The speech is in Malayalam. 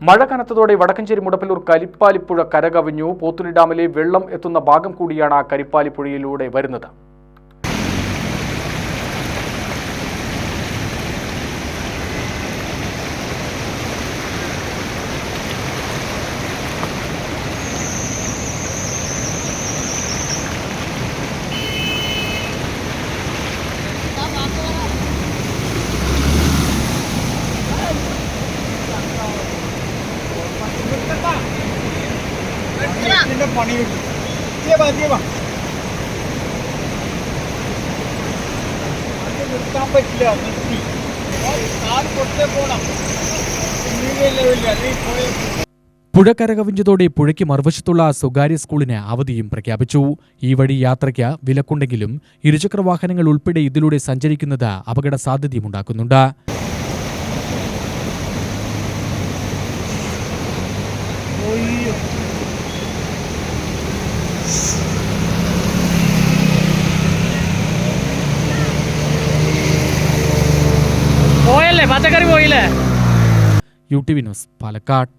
മഴ കനത്തതോടെ വടക്കഞ്ചേരി മുടപ്പല്ലൂർ കരിപ്പാലിപ്പുഴ കരകവിഞ്ഞു പോത്തുലി ഡാമിലെ വെള്ളം എത്തുന്ന ഭാഗം കൂടിയാണ് കരിപ്പാലിപ്പുഴയിലൂടെ വരുന്നത്. ഇതിന്റെ പണി കിട്ടും. നിർത്താൻ പറ്റില്ല നിർത്തി. കാൽ പോണം. പുഴ കരകവിഞ്ഞതോടെ പുഴയ്ക്ക് മറുവശത്തുള്ള സ്വകാര്യ സ്കൂളിന് അവധിയും പ്രഖ്യാപിച്ചു. ഈ വഴി യാത്രയ്ക്ക് വിലക്കുണ്ടെങ്കിലും ഇരുചക്ര വാഹനങ്ങൾ ഉൾപ്പെടെ ഇതിലൂടെ സഞ്ചരിക്കുന്നത് അപകട സാധ്യതയുമുണ്ടാക്കുന്നുണ്ട്. പോയി. പോയല്ലേ പച്ചക്കറി പോയില്ലേ? U T V news Palakkad.